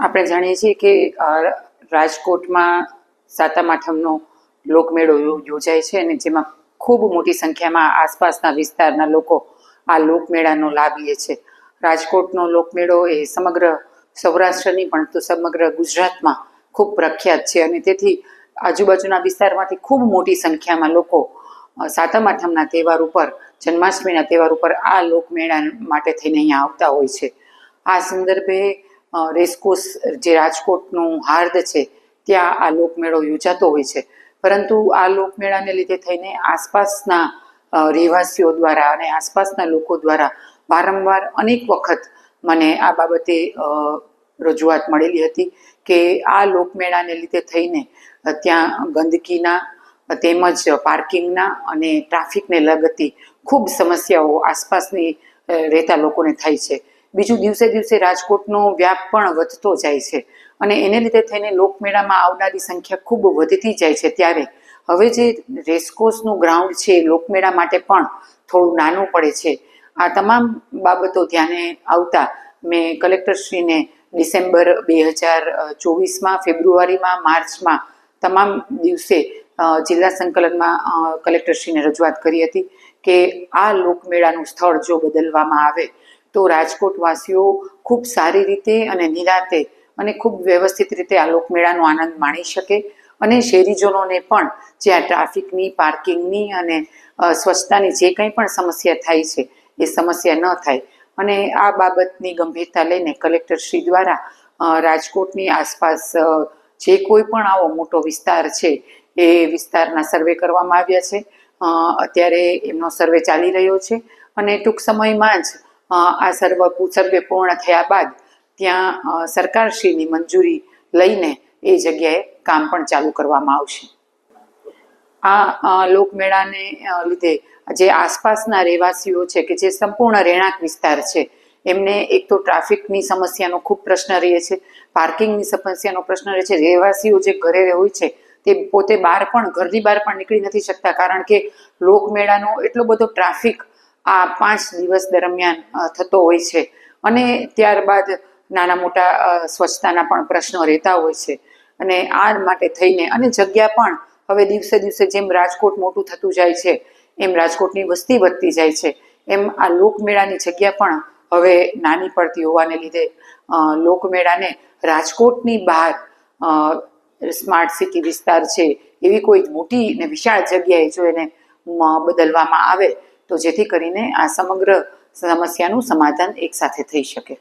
આપણે જાણીએ છીએ કે રાજકોટમાં સાતમ આઠમનો લોકમેળો યોજાય છે અને જેમાં ખૂબ મોટી સંખ્યામાં આસપાસના વિસ્તારના લોકો આ લોકમેળાનો લાભ લે છે. રાજકોટનો લોકમેળો એ સમગ્ર સૌરાષ્ટ્રની પણ તો સમગ્ર ગુજરાતમાં ખૂબ પ્રખ્યાત છે અને તેથી આજુબાજુના વિસ્તારમાંથી ખૂબ મોટી સંખ્યામાં લોકો સાતમ આઠમના તહેવાર ઉપર, જન્માષ્ટમીના તહેવાર ઉપર આ લોકમેળા માટે થઈને અહીંયા આવતા હોય છે. આ સંદર્ભે રેસકોર્સ જે રાજકોટનું હાર્દ છે, ત્યાં આ લોકમેળો યોજાતો હોય છે. પરંતુ આ લોકમેળાને લીધે થઈને આસપાસના રહેવાસીઓ દ્વારા અને આસપાસના લોકો દ્વારા વારંવાર અનેક વખત મને આ બાબતે રજૂઆત મળેલી હતી કે આ લોકમેળાને લીધે થઈને ત્યાં ગંદકીના, તેમજ પાર્કિંગના અને ટ્રાફિકને લગતી ખૂબ સમસ્યાઓ આસપાસની રહેતા લોકોને થાય છે. બીજું દિવસે દિવસે રાજકોટનો વ્યાપ પણ વધતો જાય છે. અને એને લીધે થઈને લોકમેળામાં આવનારી સંખ્યા ખૂબ વધતી જાય છે. ત્યારે હવે જે રેસકોર્સનું ગ્રાઉન્ડ છે, લોકમેળા માટે પણ થોડું નાનું પડે છે. આ તમામ બાબતો ધ્યાને આવતા મેં કલેક્ટરશ્રીને ડિસેમ્બર બે હજાર ચોવીસમાં, ફેબ્રુઆરીમાં, માર્ચમાં તમામ દિવસે જિલ્લા સંકલનમાં કલેક્ટરશ્રીને રજૂઆત કરી હતી કે આ લોકમેળાનું સ્થળ જો બદલવામાં આવે તો રાજકોટવાસીઓ ખૂબ સારી રીતે અને નિરાતે અને ખૂબ વ્યવસ્થિત રીતે આ લોકમેળાનો આનંદ માણી શકે અને શહેરીજનોને પણ જ્યાં ટ્રાફિકની, પાર્કિંગની અને સ્વચ્છતાની જે કંઈ પણ સમસ્યા થાય છે, એ સમસ્યા ન થાય. અને આ બાબતની ગંભીરતા લઈને કલેક્ટર શ્રી દ્વારા રાજકોટની આસપાસ જે કોઈ પણ આવો મોટો વિસ્તાર છે, એ વિસ્તારના સર્વે કરવામાં આવ્યા છે. અત્યારે એમનો સર્વે ચાલી રહ્યો છે અને ટૂંક સમયમાં જ આ સર્વ સર્વે પૂર્ણ થયા બાદ ત્યાં સરકારશ્રીની મંજૂરી લઈને એ જગ્યાએ કામ પણ ચાલુ કરવામાં આવશે. આ લોકમેળાને લીધે જે આસપાસના રહેવાસીઓ છે કે જે સંપૂર્ણ રહેણાંક વિસ્તાર છે, એમને એક તો ટ્રાફિકની સમસ્યાનો ખૂબ પ્રશ્ન રહે છે, પાર્કિંગની સમસ્યાનો પ્રશ્ન રહે છે, રહેવાસીઓ જે ઘરે હોય છે, તે પોતે બહાર પણ, ઘરની બહાર પણ નીકળી નથી શકતા કારણ કે લોકમેળાનો એટલો બધો ટ્રાફિક આ પાંચ દિવસ દરમિયાન થતો હોય છે. અને ત્યારબાદ નાના મોટા સ્વચ્છતાના પણ પ્રશ્નો રહેતા હોય છે. અને આ માટે થઈને, અને જગ્યા પણ હવે દિવસે દિવસે જેમ રાજકોટ મોટું થતું જાય છે, એમ રાજકોટની વસ્તી વધતી જાય છે. એમ આ લોકમેળાની જગ્યા પણ હવે નાની પડતી હોવાને લીધે લોકમેળાને રાજકોટની બહાર સ્માર્ટ સિટી વિસ્તાર છે, એવી કોઈ મોટી ને વિશાળ જગ્યાએ જો એને બદલવામાં આવે તો જેથી કરીને આ સમગ્ર સમસ્યાનું સમાધાન એકસાથે થઈ શકે.